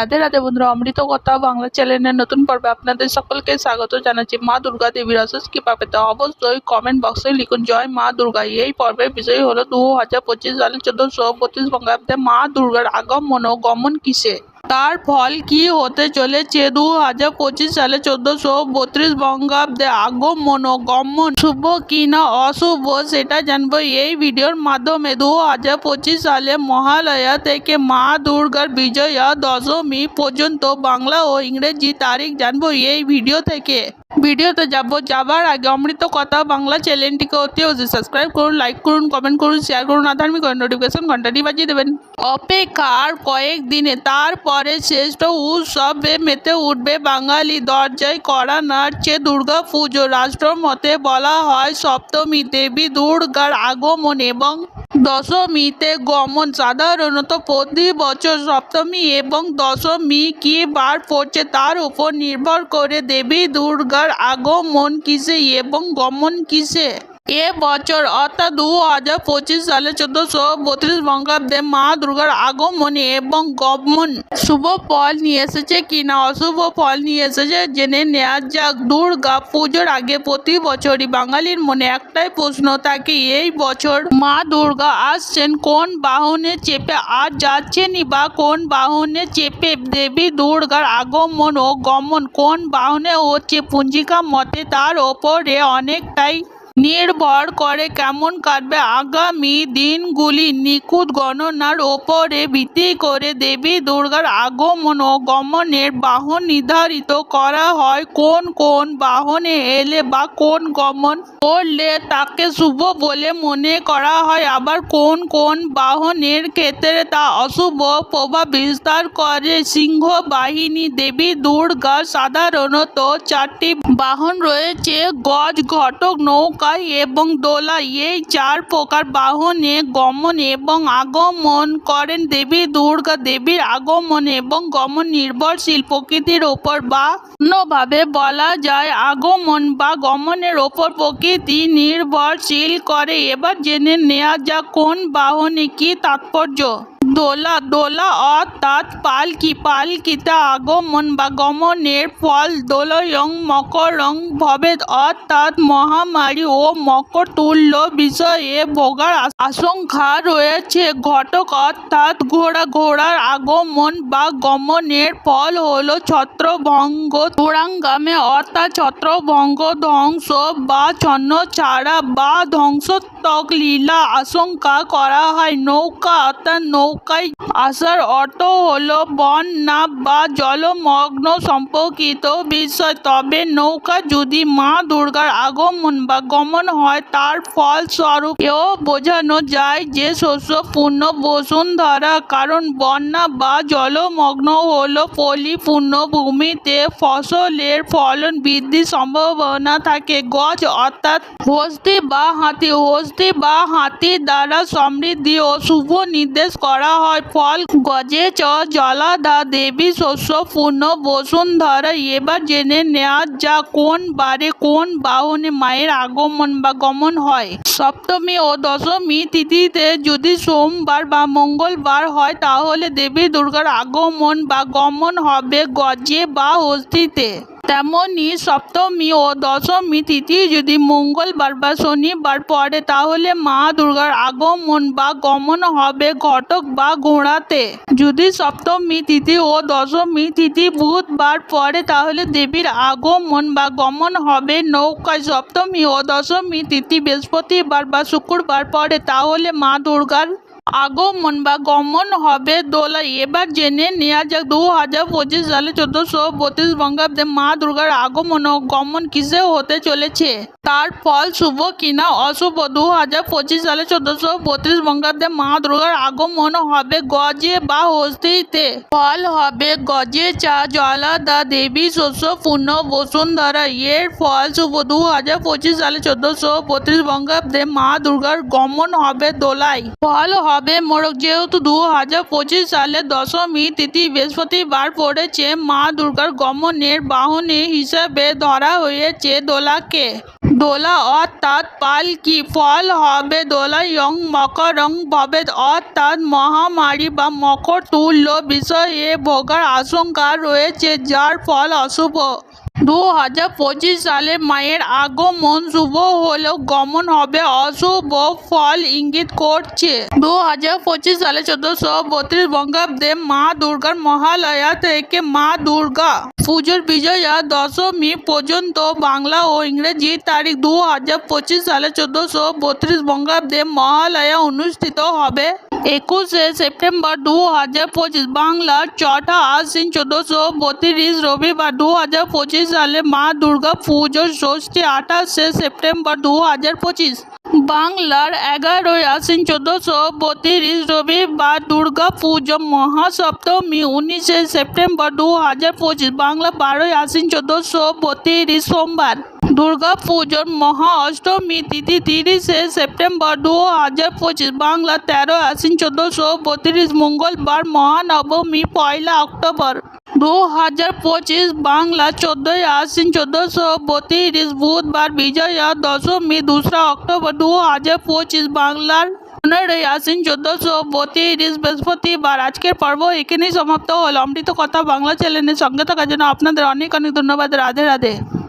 রাধে রাধে বন্ধুরা, অমৃত কথা বাংলা চ্যানেলের নতুন পর্বে আপনাদের সকলকে স্বাগত জানাচ্ছি। মা দুর্গা দেবীর অশেষ কৃপা পেতে অবশ্যই কমেন্ট বক্সে লিখুন, জয় মা দুর্গা। এই পর্বের বিষয় হলো দু হাজার পঁচিশ সালে চোদ্দশো বত্রিশ বঙ্গাব্দে মা দুর্গার আগমন ও গমন কিসে? তার ফল কি হতে চলেছে? দু হাজার পঁচিশ সালে চোদ্দশো বত্রিশ বঙ্গাব্দে আগমন ও গমন শুভ কি না অশুভ সেটা জানব এই ভিডিওর মাধ্যমে। দু হাজার পঁচিশ সালে মহালয়া থেকে মা দুর্গার বিজয়া দশমী পর্যন্ত বাংলা ও ইংরেজি তারিখ জানব এই ভিডিও থেকে। ভিডিওতে যাব, যাবার আগে অমৃত কথা বাংলা চ্যানেলটিকে অতি অতি সাবস্ক্রাইব করুন লাইক করুন কমেন্ট করুন শেয়ার করুন আধার্মিক নোটিফিকেশন ঘন্টাটি বাজিয়ে দেবেন। অপেক্ষার কয়েক দিনে, তারপরে শ্রেষ্ঠ উৎসবে মেতে উঠবে বাঙালি। দরজায় করা নাড়ছে দুর্গা পুজো। রাষ্ট্র মতে বলা হয় সপ্তমী দেবী দুর্গার আগমন এবং দশমীতে গমন। সাধারণত প্রতি বছর সপ্তমী এবং দশমী কি বার পড়ছে তার উপর নির্ভর করে দেবী দুর্গার আগমন কিসে এবং গমন কিসে এ বছর, অর্থাৎ দু হাজার পঁচিশ সালে চোদ্দশো বত্রিশ বঙ্গাব্দে মা দুর্গার আগমন এবং গমন, শুভ ফল নিয়ে এসেছে কিনা, অশুভ ফল নিয়ে এসেছে জেনে নেওয়া যাক। দুর্গা পুজোর আগে প্রতি বছরই বাঙালির মনে একটাই প্রশ্ন থাকে, এই বছর মা দুর্গা আসছেন কোন বাহনে চেপে আর যাচ্ছেনই বা কোন বাহনে চেপে দেবী দুর্গার আগমন ও গমন, কোন বাহনে হচ্ছে পুঞ্জিকা মতে তার ওপরে অনেকটাই নির্ভর করে কেমন কাটবে আগামী দিনগুলি। নিখুঁত গণনার ওপরে ভিত্তি করে দেবী দুর্গার আগমন ও গমনের বাহন নির্ধারিত করা হয়। কোন কোন বাহনে এলে বা কোন গমন করলে তাকে শুভ বলে মনে করা হয়। আবার কোন কোন বাহনের ক্ষেত্রে তা অশুভ প্রভাব বিস্তার করে। সিংহ বাহিনী দেবী দুর্গা সাধারণত চারটি বাহন রয়েছে। গজ, ঘটক, নৌকা এবং দোলা, এই চার প্রকার বাহনে গমন এবং আগমন করেন দেবী দুর্গা দেবীর আগমন এবং গমন নির্ভরশীল প্রকৃতির ওপর বা অন্যভাবে বলা যায় আগমন বা গমনের ওপর প্রকৃতি নির্ভরশীল করে। এবার জেনে নেওয়া যাক কোন বাহনে কি তাৎপর্য। দোলা দোলা অর্থাৎ পালকি পালকিতে আগমন বা গমনের ফল দোলয়ং মকরং ভবেদ অর্থাৎ মহামারী ও মকর তুল্য বিষয়ে ভোগার আশ- আশঙ্কা রয়েছে ঘটক অর্থাৎ ঘোড়া ঘোড়ার আগমন বা গমনের ফল হলো ছত্রভঙ্গ চূড়াঙ্গামে অর্থাৎ ছত্রভঙ্গ ধ্বংস বা ছন্ন ছাড়া বা ধ্বংসত্বক লীলা আশঙ্কা করা হয়। নৌকা অর্থাৎ নৌকায় আসার অর্থ হলো বন্যা বা জলমগ্ন সম্পর্কিত বিষয়। তবে নৌকা যদি মা দুর্গার আগমন বা গমন হয়, তার ফলস্বরূপ এও বোঝানো যায় যে শস্য পূর্ণ বসুন্ধরা কারণ বন্যা বা জলমগ্ন হলো পলিপূর্ণ ভূমিতে ফসলের ফলন বৃদ্ধির সম্ভাবনা থাকে। গজ অর্থাৎ হস্তি বা হাতি, হস্তি বা হাতি দ্বারা সমৃদ্ধি ও শুভ নির্দেশ করা হয়। ফল গজে চ জলাধা দেবী শস্য পূর্ণ, বসুন্ধরা এবার জেনে নেওয়া যা কোন বারে কোন বাহনে মায়ের আগমন বা গমন হয়। সপ্তমী ও দশমী তিথিতে যদি সোমবার বা মঙ্গলবার হয়, তাহলে দেবী দুর্গার আগমন বা গমন হবে গজে বা হস্তিতে। তেমনি সপ্তমী ও দশমী তিথি যদি মঙ্গলবার বা শনিবার পড়ে, তাহলে মা দুর্গার আগমন বা গমন হবে ঘটক বা ঘোড়াতে। যদি সপ্তমী তিথি ও দশমী তিথি বুধবার পড়ে, তাহলে দেবীর আগমন বা গমন হবে নৌকায়। সপ্তমী ও দশমী তিথি বৃহস্পতিবার বা শুক্রবার পড়ে, তাহলে মা দুর্গার আগমন বা গমন হবে দোলা। এবার জেনে নেওয়া যাক দু হাজার পঁচিশ সালে চোদ্দশো বত্রিশ বঙ্গাব্দে মা দুর্গার আগমন ও গমন কিসে হতে চলেছে? তার ফল শুভ কিনা অশুভ? দু হাজার পঁচিশ সালে চোদ্দশো বত্রিশ বঙ্গাব্দে মা দুর্গার আগমন হবে গজে বা হস্তিতে? ফল হবে গজে, চা জলাদা দেবী, শস্য, পূর্ণ, বসুন্ধরা। এর ফল শুভ। দু হাজার পঁচিশ সালে চোদ্দশো বত্রিশ বঙ্গাব্দে মা দুর্গার গমন হবে দোলাই ফল হবে মোড়ক যেহেতু দু হাজার পঁচিশ সালে দশমী তিথি বৃহস্পতিবার পড়েছে, মা দুর্গার গমনের বাহনে হিসেবে ধরা হয়েছে দোলাকে। দোলা অর্থাৎ পালকি ফল হবে দোলা ইয়ং মকরং ভবেদ। অর্থাৎ মহামারী বা মকর তুল্য বিষয়ে ভোগার আশঙ্কা রয়েছে, যার ফল অশুভ। দু হাজার পঁচিশ সালে মায়ের আগমন শুভ হলেও গমন হবে অশুভ ফল ইঙ্গিত করছে। দু হাজার পঁচিশ সালে চোদ্দশো বত্রিশ বঙ্গাব্দে মা দুর্গার মহালয়া থেকে মা দুর্গা পুজোর বিজয়া দশমী পর্যন্ত বাংলা ও ইংরেজি তারিখ দু হাজার পঁচিশ সালে চোদ্দশো বত্রিশ বঙ্গাব্দে মহালয়া অনুষ্ঠিত হবে। একুশে সেপ্টেম্বর দু হাজার পঁচিশ বাংলার চটা আশ্বিন চোদ্দশো বত্রিশ রবিবার দু হাজার পঁচিশ সালে মা দুর্গা পুজোর ষষ্ঠী আঠাশে সেপ্টেম্বর দু হাজার পঁচিশ বাংলার এগারোই আশ্বিন চোদ্দশো বত্রিশ রবিবার দুর্গা পুজো মহাসপ্তমী উনিশে সেপ্টেম্বর দু হাজার পঁচিশ বাংলা বারোই আশ্বিন চোদ্দশো বত্রিশ সোমবার দুর্গা পুজোর মহা অষ্টমী তিথি তিরিশে সেপ্টেম্বর দু হাজার পঁচিশ বাংলা তেরো আশ্বিন চোদ্দশো বত্রিশ মঙ্গলবার মহানবমী পয়লা অক্টোবর দু হাজার পঁচিশ বাংলা চোদ্দোই আশ্বিন চোদ্দশো বত্রিশ বুধবার বিজয়া দশমী দোসরা অক্টোবর দু হাজার পঁচিশ বাংলার পনেরোই আশ্বিন চোদ্দশো বত্রিশ বৃহস্পতিবার আজকের পর্ব এখানেই সমাপ্ত হল। অমৃত কথা বাংলা চ্যানেলের সঙ্গে থাকার জন্য আপনাদের অনেক অনেক ধন্যবাদ। রাধে রাধে।